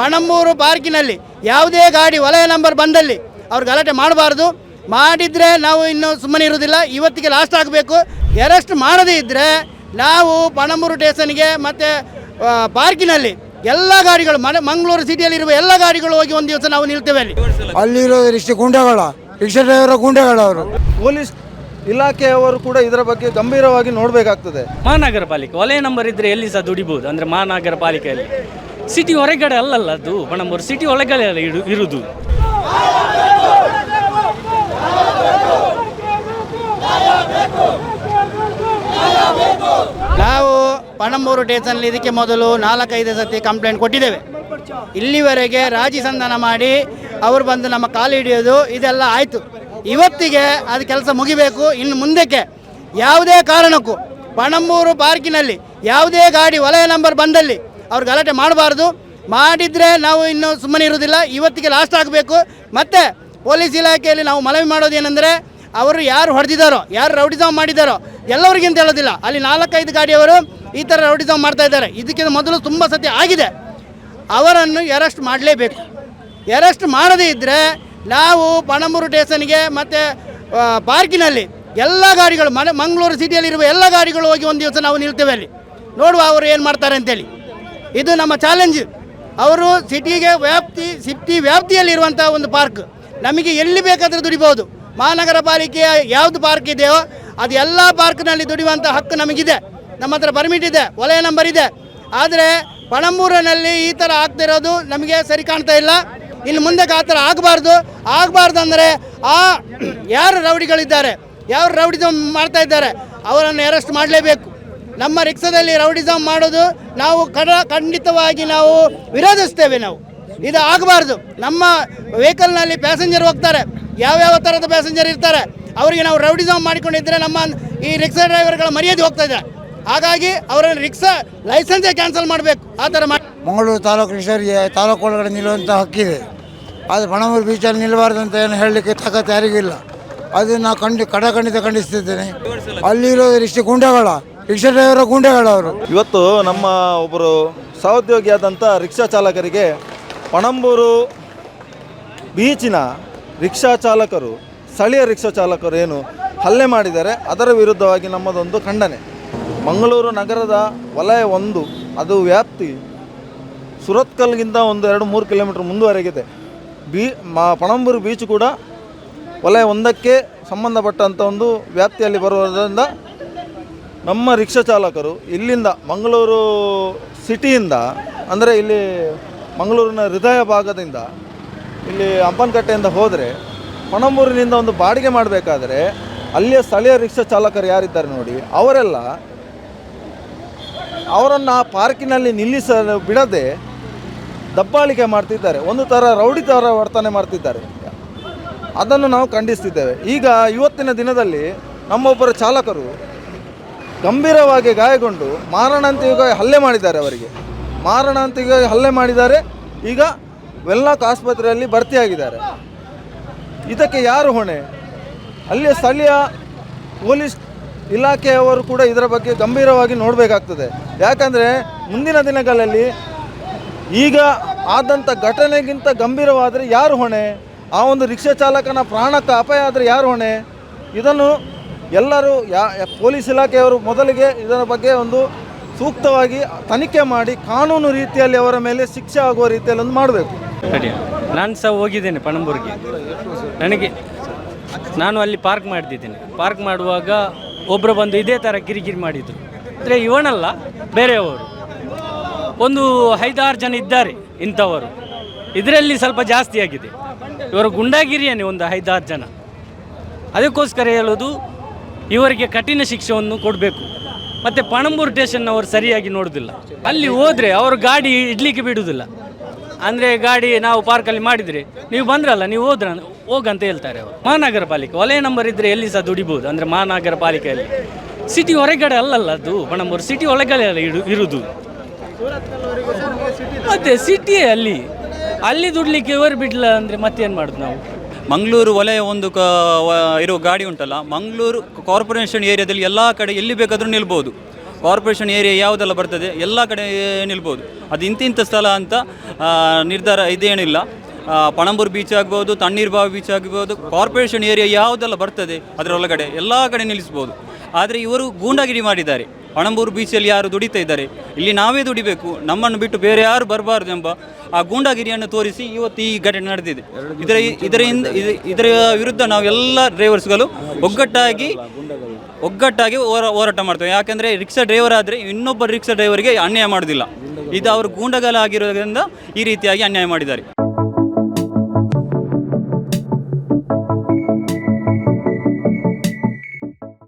ಪಣಂಬೂರು ಪಾರ್ಕಿನಲ್ಲಿ ಯಾವುದೇ ಗಾಡಿ ವಲಯ ನಂಬರ್ ಬಂದಲ್ಲಿ ಅವ್ರು ಗಲಾಟೆ ಮಾಡಬಾರ್ದು. ಮಾಡಿದರೆ ನಾವು ಇನ್ನೂ ಸುಮ್ಮನೆ ಇರೋದಿಲ್ಲ ಇವತ್ತಿಗೆ ಲಾಸ್ಟ್ ಆಗಬೇಕು. ಅರೆಸ್ಟ್ ಮಾಡದೇ ಇದ್ದರೆ ನಾವು ಪಣಂಬೂರು ಸ್ಟೇಷನ್ಗೆ ಮತ್ತು ಪಾರ್ಕಿನಲ್ಲಿ ಎಲ್ಲ ಗಾಡಿಗಳು ಮನೆ ಮಂಗಳೂರು ಸಿಟಿಯಲ್ಲಿರುವ ಎಲ್ಲ ಗಾಡಿಗಳು ಹೋಗಿ ಒಂದು ದಿವಸ ನಾವು ನಿಲ್ತೇವೆ ಅಲ್ಲಿ. ಅಲ್ಲಿರೋ ಇಷ್ಟು ಗುಂಡೆಗಳ ರಿಕ್ಷಾ ಡ್ರೈವರ ಗುಂಡೆಗಳವರು. ಪೊಲೀಸ್ ಇಲಾಖೆಯವರು ಕೂಡ ಇದರ ಬಗ್ಗೆ ಗಂಭೀರವಾಗಿ ನೋಡಬೇಕಾಗ್ತದೆ. ಮಹಾನಗರ ಪಾಲಿಕೆ ವಲಯ ನಂಬರ್ ಇದ್ದರೆ ಎಲ್ಲಿ ಸಹ ದುಡಿಬಹುದು ಅಂದರೆ ಮಹಾನಗರ ಪಾಲಿಕೆಯಲ್ಲಿ ಸಿಟಿ ಹೊರಗಡೆ ಅಲ್ಲಲ್ಲ ಅದು. ಬಣಂಬೂರು ಸಿಟಿ ಒಳಗಡೆ ಅಲ್ಲ ಇಡು ಇರುವುದು ನಾವು ಪಣಂಬೂರು ಸ್ಟೇಷನ್ಲಿ ಇದಕ್ಕೆ ಮೊದಲು ನಾಲ್ಕೈದು ಸತಿ ಕಂಪ್ಲೇಂಟ್ ಕೊಟ್ಟಿದ್ದೇವೆ. ಇಲ್ಲಿವರೆಗೆ ರಾಜಿ ಸಂಧಾನ ಮಾಡಿ ಅವರು ಬಂದು ನಮ್ಮ ಕಾಲು ಹಿಡಿಯೋದು ಇದೆಲ್ಲ ಆಯಿತು. ಇವತ್ತಿಗೆ ಅದು ಕೆಲಸ ಮುಗಿಬೇಕು. ಇನ್ನು ಮುಂದಕ್ಕೆ ಯಾವುದೇ ಕಾರಣಕ್ಕೂ ಪಣಂಬೂರು ಪಾರ್ಕಿನಲ್ಲಿ ಯಾವುದೇ ಗಾಡಿ ವಲಯ ನಂಬರ್ ಬಂದಲ್ಲಿ ಅವ್ರು ಗಲಾಟೆ ಮಾಡಬಾರ್ದು. ಮಾಡಿದರೆ ನಾವು ಇನ್ನೂ ಸುಮ್ಮನೆ ಇರೋದಿಲ್ಲ ಇವತ್ತಿಗೆ ಲಾಸ್ಟ್ ಆಗಬೇಕು. ಮತ್ತು ಪೊಲೀಸ್ ಇಲಾಖೆಯಲ್ಲಿ ನಾವು ಮನವಿ ಮಾಡೋದೇನೆಂದರೆ ಅವರು ಯಾರು ಹೊಡೆದಿದ್ದಾರೋ, ಯಾರು ರೌಡಿಸಮ್ ಮಾಡಿದ್ದಾರೋ ಎಲ್ಲರಿಗಿಂತ ಹೇಳೋದಿಲ್ಲ. ಅಲ್ಲಿ ನಾಲ್ಕೈದು ಗಾಡಿಯವರು ಈ ಥರ ರೌಡಿಸಮ್ ಮಾಡ್ತಾ ಇದ್ದಾರೆ. ಇದಕ್ಕಿಂತ ಮೊದಲು ತುಂಬ ಸತಿ ಆಗಿದೆ. ಅವರನ್ನು ಅರೆಸ್ಟ್ ಮಾಡಲೇಬೇಕು. ಅರೆಸ್ಟ್ ಮಾಡದೇ ಇದ್ದರೆ ನಾವು ಪಣಂಬೂರು ಸ್ಟೇಷನ್ಗೆ ಮತ್ತು ಪಾರ್ಕಿನಲ್ಲಿ ಎಲ್ಲ ಗಾಡಿಗಳು, ಮನೆ ಮಂಗಳೂರು ಸಿಟಿಯಲ್ಲಿರುವ ಎಲ್ಲ ಗಾಡಿಗಳು ಹೋಗಿ ಒಂದು ದಿವಸ ನಾವು ನಿಲ್ತೇವೆ ಅಲ್ಲಿ. ನೋಡುವ ಅವರು ಏನು ಮಾಡ್ತಾರೆ ಅಂತೇಳಿ. ಇದು ನಮ್ಮ ಚಾಲೆಂಜ್ ಅವರು ಸಿಟಿಗೆ ವ್ಯಾಪ್ತಿ ಸಿಟಿ ವ್ಯಾಪ್ತಿಯಲ್ಲಿರುವಂಥ ಒಂದು ಪಾರ್ಕ್ ನಮಗೆ ಎಲ್ಲಿ ಬೇಕಾದರೂ ದುಡಿಬೋದು ಮಹಾನಗರ ಪಾಲಿಕೆಯ ಯಾವುದು ಪಾರ್ಕ್ ಇದೆಯೋ ಅದು ಎಲ್ಲ ಪಾರ್ಕ್ನಲ್ಲಿ ದುಡಿಯುವಂಥ ಹಕ್ಕು ನಮಗಿದೆ. ನಮ್ಮ ಹತ್ರ ಪರ್ಮಿಟ್ ಇದೆ, ವಲಯ ನಂಬರ್ ಇದೆ. ಆದರೆ ಪಣಂಬೂರಿನಲ್ಲಿ ಈ ಥರ ಆಗ್ತಿರೋದು ನಮಗೆ ಸರಿ ಕಾಣ್ತಾ ಇಲ್ಲ. ಇನ್ನು ಮುಂದಕ್ಕೆ ಆ ಥರ ಆಗಬಾರ್ದು. ಆಗಬಾರ್ದು ಅಂದರೆ ಆ ಯಾರು ರೌಡಿಗಳಿದ್ದಾರೆ, ಯಾರು ರೌಡಿದು ಮಾಡ್ತಾ ಇದ್ದಾರೆ, ಅವರನ್ನು ಅರೆಸ್ಟ್ ಮಾಡಲೇಬೇಕು. ನಮ್ಮ ರಿಕ್ಷಾದಲ್ಲಿ ರೌಡಿಸಮ್ ಮಾಡೋದು ನಾವು ಕಡ ಖಂಡಿತವಾಗಿ ನಾವು ವಿರೋಧಿಸ್ತೇವೆ ನಾವು. ಇದು ಆಗಬಾರ್ದು. ನಮ್ಮ ವೆಹಿಕಲ್ನಲ್ಲಿ ಪ್ಯಾಸೆಂಜರ್ ಹೋಗ್ತಾರೆ. ಯಾವ್ಯಾವ ಥರದ ಪ್ಯಾಸೆಂಜರ್ ಇರ್ತಾರೆ, ಅವರಿಗೆ ನಾವು ರೌಡಿಸಮ್ ಮಾಡಿಕೊಂಡಿದ್ದರೆ ನಮ್ಮ ಈ ರಿಕ್ಷಾ ಡ್ರೈವರ್ಗಳ ಮರ್ಯಾದೆ ಹೋಗ್ತಾ ಇದೆ. ಹಾಗಾಗಿ ಅವರ ರಿಕ್ಷಾ ಲೈಸೆನ್ಸೇ ಕ್ಯಾನ್ಸಲ್ ಮಾಡಬೇಕು. ಆ ಥರ ಮಾಡಿ. ಮಂಗಳೂರು ತಾಲೂಕು ರಿಕ್ಷರಿಗೆ ತಾಲೂಕು ಒಳಗಡೆ ನಿಲ್ಲುವಂಥ ಹಕ್ಕಿದೆ. ಅದು ಬಣಮೂರು ಬೀಚಲ್ಲಿ ನಿಲ್ಲಬಾರ್ದು ಅಂತ ಏನು ಹೇಳಲಿಕ್ಕೆ ತಾಕತ್ತು ಯಾರಿಗಿಲ್ಲ ಅದನ್ನು ನಾವು ಖಂಡಿ ಕಡಖಂಡಿತ ಖಂಡಿಸ್ತಿದ್ದೇನೆ. ಅಲ್ಲಿರೋ ಇಷ್ಟು ಗುಂಡೆಗಳ. ರಿಕ್ಷಾ ಡ್ರೈವರ್ ಗುಂಡೆಗಳವರು ಇವತ್ತು ನಮ್ಮ ಒಬ್ಬರು ಸಹೋದ್ಯೋಗಿಯಾದಂಥ ರಿಕ್ಷಾ ಚಾಲಕರಿಗೆ ಪಣಂಬೂರು ಬೀಚಿನ ರಿಕ್ಷಾ ಚಾಲಕರು, ಸ್ಥಳೀಯ ರಿಕ್ಷಾ ಚಾಲಕರು ಏನು ಹಲ್ಲೆ ಮಾಡಿದ್ದಾರೆ, ಅದರ ವಿರುದ್ಧವಾಗಿ ನಮ್ಮದೊಂದು ಖಂಡನೆ. ಮಂಗಳೂರು ನಗರದ ವಲಯ ಒಂದು, ಅದು ವ್ಯಾಪ್ತಿ ಸುರತ್ಕಲ್ಗಿಂತ ಒಂದು ಎರಡು ಮೂರು ಕಿಲೋಮೀಟ್ರ್ ಮುಂದುವರೆಗಿದೆ. ಬೀ, ಮಾ, ಪಣಂಬೂರು ಬೀಚ್ ಕೂಡ ವಲಯ ಒಂದಕ್ಕೆ ಸಂಬಂಧಪಟ್ಟಂಥ ಒಂದು ವ್ಯಾಪ್ತಿಯಲ್ಲಿ ಬರುವುದರಿಂದ ನಮ್ಮ ರಿಕ್ಷಾ ಚಾಲಕರು ಇಲ್ಲಿಂದ ಮಂಗಳೂರು ಸಿಟಿಯಿಂದ, ಅಂದರೆ ಇಲ್ಲಿ ಮಂಗಳೂರಿನ ಹೃದಯ ಭಾಗದಿಂದ ಇಲ್ಲಿ ಹಂಪನಕಟ್ಟೆಯಿಂದ ಹೋದರೆ, ಪಣಂಬೂರಿನಿಂದ ಒಂದು ಬಾಡಿಗೆ ಮಾಡಬೇಕಾದ್ರೆ ಅಲ್ಲಿಯ ಸ್ಥಳೀಯ ರಿಕ್ಷಾ ಚಾಲಕರು ಯಾರಿದ್ದಾರೆ ನೋಡಿ, ಅವರೆಲ್ಲ ಅವರನ್ನು ಆ ಪಾರ್ಕಿನಲ್ಲಿ ನಿಲ್ಲಿಸ ಬಿಡದೆ ದಬ್ಬಾಳಿಕೆ ಮಾಡ್ತಿದ್ದಾರೆ, ಒಂದು ಥರ ರೌಡಿ ಥರ ವರ್ತನೆ ಮಾಡ್ತಿದ್ದಾರೆ. ಅದನ್ನು ನಾವು ಖಂಡಿಸ್ತಿದ್ದೇವೆ. ಈಗ ಇವತ್ತಿನ ದಿನದಲ್ಲಿ ನಮ್ಮೊಬ್ಬರ ಚಾಲಕರು ಗಂಭೀರವಾಗಿ ಗಾಯಗೊಂಡು ಮಾರಣಾಂತಿಕ ಹಲ್ಲೆ ಮಾಡಿದ್ದಾರೆ ಅವರಿಗೆ. ಮಾರಣಾಂತಿಕ ಹಲ್ಲೆ ಮಾಡಿದ್ದಾರೆ. ಈಗ ವೆಲ್ಲಾಕ್ ಆಸ್ಪತ್ರೆಯಲ್ಲಿ ಭರ್ತಿಯಾಗಿದ್ದಾರೆ. ಇದಕ್ಕೆ ಯಾರು ಹೊಣೆ? ಅಲ್ಲಿಯ ಸ್ಥಳೀಯ ಪೊಲೀಸ್ ಇಲಾಖೆಯವರು ಕೂಡ ಇದರ ಬಗ್ಗೆ ಗಂಭೀರವಾಗಿ ನೋಡಬೇಕಾಗ್ತದೆ. ಯಾಕಂದರೆ ಮುಂದಿನ ದಿನಗಳಲ್ಲಿ ಈಗ ಆದಂಥ ಘಟನೆಗಿಂತ ಗಂಭೀರವಾದರೆ ಯಾರು ಹೊಣೆ? ಆ ಒಂದು ರಿಕ್ಷಾ ಚಾಲಕನ ಪ್ರಾಣಕ್ಕೆ ಅಪಾಯ ಆದರೆ ಯಾರು ಹೊಣೆ? ಇದನ್ನು ಎಲ್ಲರೂ ಯಾ ಪೊಲೀಸ್ ಇಲಾಖೆಯವರು ಮೊದಲಿಗೆ ಇದರ ಬಗ್ಗೆ ಒಂದು ಸೂಕ್ತವಾಗಿ ತನಿಖೆ ಮಾಡಿ ಕಾನೂನು ರೀತಿಯಲ್ಲಿ ಅವರ ಮೇಲೆ ಶಿಕ್ಷೆ ಆಗುವ ರೀತಿಯಲ್ಲಿ ಒಂದು ಮಾಡಬೇಕು. ನಾನು ಸಹ ಹೋಗಿದ್ದೇನೆ ಪಣಂಬೂರಿಗೆ. ನನಗೆ ನಾನು ಅಲ್ಲಿ ಪಾರ್ಕ್ ಮಾಡ್ತಿದ್ದೇನೆ. ಪಾರ್ಕ್ ಮಾಡುವಾಗ ಒಬ್ಬರು ಬಂದು ಇದೇ ಥರ ಕಿರಿಕಿರಿ ಮಾಡಿದರು. ಅಂದರೆ ಇವನಲ್ಲ, ಬೇರೆಯವರು. ಒಂದು ಐದಾರು ಜನ ಇದ್ದಾರೆ ಇಂಥವರು. ಇದರಲ್ಲಿ ಸ್ವಲ್ಪ ಜಾಸ್ತಿ ಆಗಿದೆ. ಇವರು ಗುಂಡಾಗಿರಿಯೇ ಒಂದು ಐದಾರು ಜನ. ಅದಕ್ಕೋಸ್ಕರ ಹೇಳೋದು ಇವರಿಗೆ ಕಠಿಣ ಶಿಕ್ಷೆಯನ್ನು ಕೊಡಬೇಕು. ಮತ್ತು ಪಣಂಬೂರು ಸ್ಟೇಷನ್ನವರು ಸರಿಯಾಗಿ ನೋಡೋದಿಲ್ಲ. ಅಲ್ಲಿ ಹೋದರೆ ಅವರು ಗಾಡಿ ಇಡ್ಲಿಕ್ಕೆ ಬಿಡುವುದಿಲ್ಲ ಅಂದರೆ ಗಾಡಿ ನಾವು ಪಾರ್ಕಲ್ಲಿ ಮಾಡಿದರೆ, ನೀವು ಬಂದ್ರಲ್ಲ, ನೀವು ಹೋದ್ರ, ಹೋಗಂತ ಹೇಳ್ತಾರೆ ಅವರು. ಮಹಾನಗರ ಪಾಲಿಕೆ ವಲಯ ನಂಬರ್ ಇದ್ದರೆ ಎಲ್ಲಿ ಸಹ ದುಡಿಬೋದು. ಅಂದರೆ ಮಹಾನಗರ ಪಾಲಿಕೆಯಲ್ಲಿ. ಸಿಟಿ ಹೊರಗಡೆ ಅಲ್ಲಲ್ಲ ಅದು, ಪಣಂಬೂರು ಸಿಟಿ ಒಳಗಡೆ ಅಲ್ಲ ಇಡು ಇರುವುದು ಮತ್ತೆ ಸಿಟಿಯೇ ಅಲ್ಲಿ ಅಲ್ಲಿ ದುಡ್ಲಿಕ್ಕೆ ಇವರು ಬಿಡಲ್ಲ ಅಂದರೆ ಮತ್ತೇನು ಮಾಡೋದು ನಾವು? ಮಂಗಳೂರು ವಲಯ ಒಂದು ಕ ಇರೋ ಗಾಡಿ ಉಂಟಲ್ಲ, ಮಂಗಳೂರು ಕಾರ್ಪೊರೇಷನ್ ಏರಿಯಾದಲ್ಲಿ ಎಲ್ಲ ಕಡೆ ಎಲ್ಲಿ ಬೇಕಾದರೂ ನಿಲ್ಬೋದು. ಕಾರ್ಪೊರೇಷನ್ ಏರಿಯಾ ಯಾವುದೆಲ್ಲ ಬರ್ತದೆ ಎಲ್ಲ ಕಡೆ ನಿಲ್ಬೋದು. ಅದು ಇಂತಿಂಥ ಸ್ಥಳ ಅಂತ ನಿರ್ಧಾರ ಇದೇನಿಲ್ಲ. ಪಣಂಬೂರು ಬೀಚ್ ಆಗ್ಬೋದು ತಣ್ಣೀರ್ಬಾವಿ ಬೀಚ್ ಆಗ್ಬೋದು, ಕಾರ್ಪೊರೇಷನ್ ಏರಿಯಾ ಯಾವುದೆಲ್ಲ ಬರ್ತದೆ ಅದರೊಳಗಡೆ ಎಲ್ಲ ಕಡೆ ನಿಲ್ಲಿಸ್ಬೋದು. ಆದರೆ ಇವರು ಗೂಂಡಾಗಿರಿ ಮಾಡಿದ್ದಾರೆ. ಪಣಂಬೂರು ಬೀಚಲ್ಲಿ ಯಾರು ದುಡಿತಾ ಇದ್ದಾರೆ? ಇಲ್ಲಿ ನಾವೇ ದುಡಿಬೇಕು, ನಮ್ಮನ್ನು ಬಿಟ್ಟು ಬೇರೆ ಯಾರು ಬರಬಾರ್ದು ಎಂಬ ಆ ಗೂಂಡಾಗಿರಿಯನ್ನು ತೋರಿಸಿ ಇವತ್ತು ಈ ಘಟನೆ ನಡೆದಿದೆ. ಇದರ ಇದರಿಂದ ಇದು- ಇದರ ವಿರುದ್ಧ ನಾವು ಎಲ್ಲ ಡ್ರೈವರ್ಸ್ಗಳು ಒಗ್ಗಟ್ಟಾಗಿ ಒಗ್ಗಟ್ಟಾಗಿ ಹೋರಾ- ಹೋರಾಟ ಮಾಡ್ತೇವೆ. ಯಾಕೆಂದರೆ ರಿಕ್ಷಾ ಡ್ರೈವರ್ ಆದರೆ ಇನ್ನೊಬ್ಬ ರಿಕ್ಷಾ ಡ್ರೈವರ್ಗೆ ಅನ್ಯಾಯ ಮಾಡೋದಿಲ್ಲ. ಇದು ಅವರು ಗೂಂಡಗಾಲ ಆಗಿರೋದ್ರಿಂದ ಈ ರೀತಿಯಾಗಿ ಅನ್ಯಾಯ ಮಾಡಿದ್ದಾರೆ.